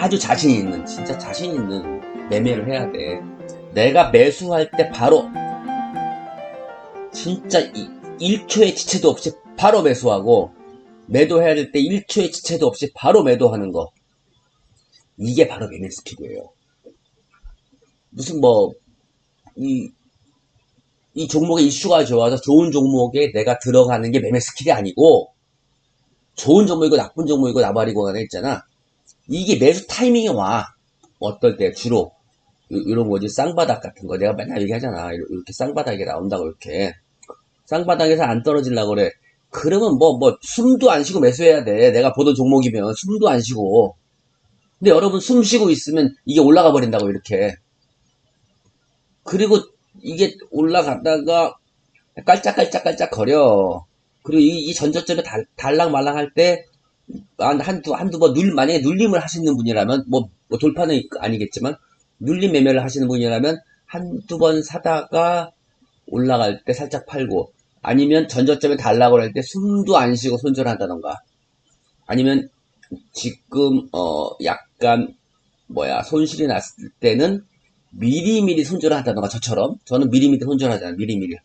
아주 자신 있는, 진짜 자신 있는 매매를 해야 돼. 내가 매수할 때 바로, 진짜 이, 1초의 지체도 없이 바로 매수하고, 매도해야 될 때 1초의 지체도 없이 바로 매도하는 거. 이게 바로 매매 스킬이에요. 무슨 뭐, 이, 이 종목의 이슈가 좋아서 좋은 종목에 내가 들어가는 게 매매 스킬이 아니고, 좋은 종목이고 나쁜 종목이고 나발이고 하나 있잖아. 이게 매수 타이밍이 와. 어떨 때 주로 이- 이런 거지 쌍바닥 같은 거 내가 맨날 얘기하잖아. 이렇- 이렇게 쌍바닥이 나온다고 이렇게 쌍바닥에서 안 떨어지려고 그래. 그러면 뭐 뭐 숨도 안 쉬고 매수해야 돼. 내가 보던 종목이면 숨도 안 쉬고. 근데 여러분 숨 쉬고 있으면 이게 올라가 버린다고 이렇게. 그리고 이게 올라갔다가 깔짝깔짝깔짝 거려. 그리고 이, 이 전저점에 달, 달랑말랑 할 때, 한, 한두, 한두 번 눌, 만약에 눌림을 하시는 분이라면, 뭐, 뭐 돌파는 아니겠지만, 눌림 매매를 하시는 분이라면, 한두 번 사다가 올라갈 때 살짝 팔고, 아니면 전저점에 달라고 할 때 숨도 안 쉬고 손절한다던가, 아니면 지금, 어, 약간, 뭐야, 손실이 났을 때는 미리미리 손절을 한다던가, 저처럼. 저는 미리미리 손절하잖아요, 미리미리.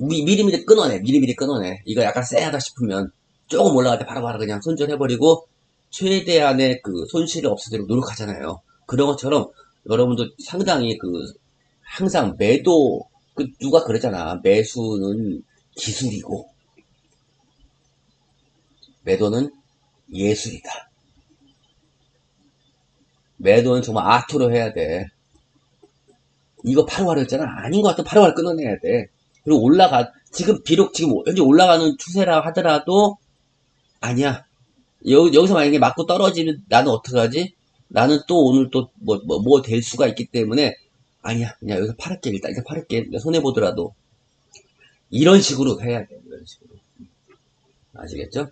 미, 미리미리 끊어내, 미리미리 끊어내. 이거 약간 쎄하다 싶으면 조금 올라갈 때 바로 바로 그냥 손절해버리고 최대한의 그 손실을 없애도록 노력하잖아요. 그런 것처럼 여러분도 상당히 그 항상 매도 그 누가 그러잖아. 매수는 기술이고 매도는 예술이다. 매도는 정말 아트로 해야 돼. 이거 바로바로 했잖아. 아닌 것 같으면 바로 바로 끊어내야 돼. 그리고 올라가, 지금, 비록 지금 현재 올라가는 추세라 하더라도, 아니야. 여, 여기서 만약에 맞고 떨어지면 나는 어떡하지? 나는 또 오늘 또 뭐, 뭐, 뭐 될 수가 있기 때문에, 아니야. 그냥 여기서 팔을게. 일단, 일단 팔을게. 손해 보더라도. 이런 식으로 해야 돼. 이런 식으로. 아시겠죠?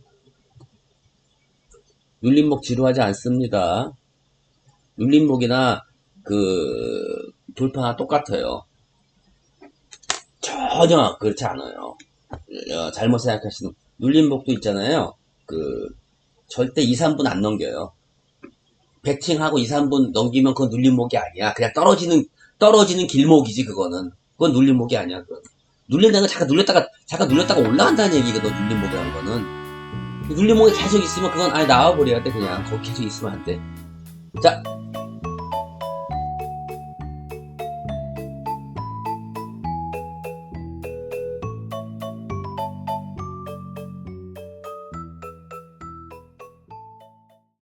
눌림목 지루하지 않습니다. 눌림목이나 그 돌파가 똑같아요. 전혀 그렇지 않아요. 어, 잘못 생각하시는 눌림목도 있잖아요. 그 절대 2, 3분 안 넘겨요. 배팅하고 2, 3분 넘기면 그건 눌림목이 아니야. 그냥 떨어지는 떨어지는 길목이지 그거는. 그건 눌림목이 아니야. 그건. 눌린다는 건 잠깐 눌렸다가 잠깐 눌렸다가 올라간다는 얘기거든. 눌림목이라는 거는. 눌림목이 계속 있으면 그건 아예 나와버려야 돼 그냥 거기 계속 있으면 안 돼. 자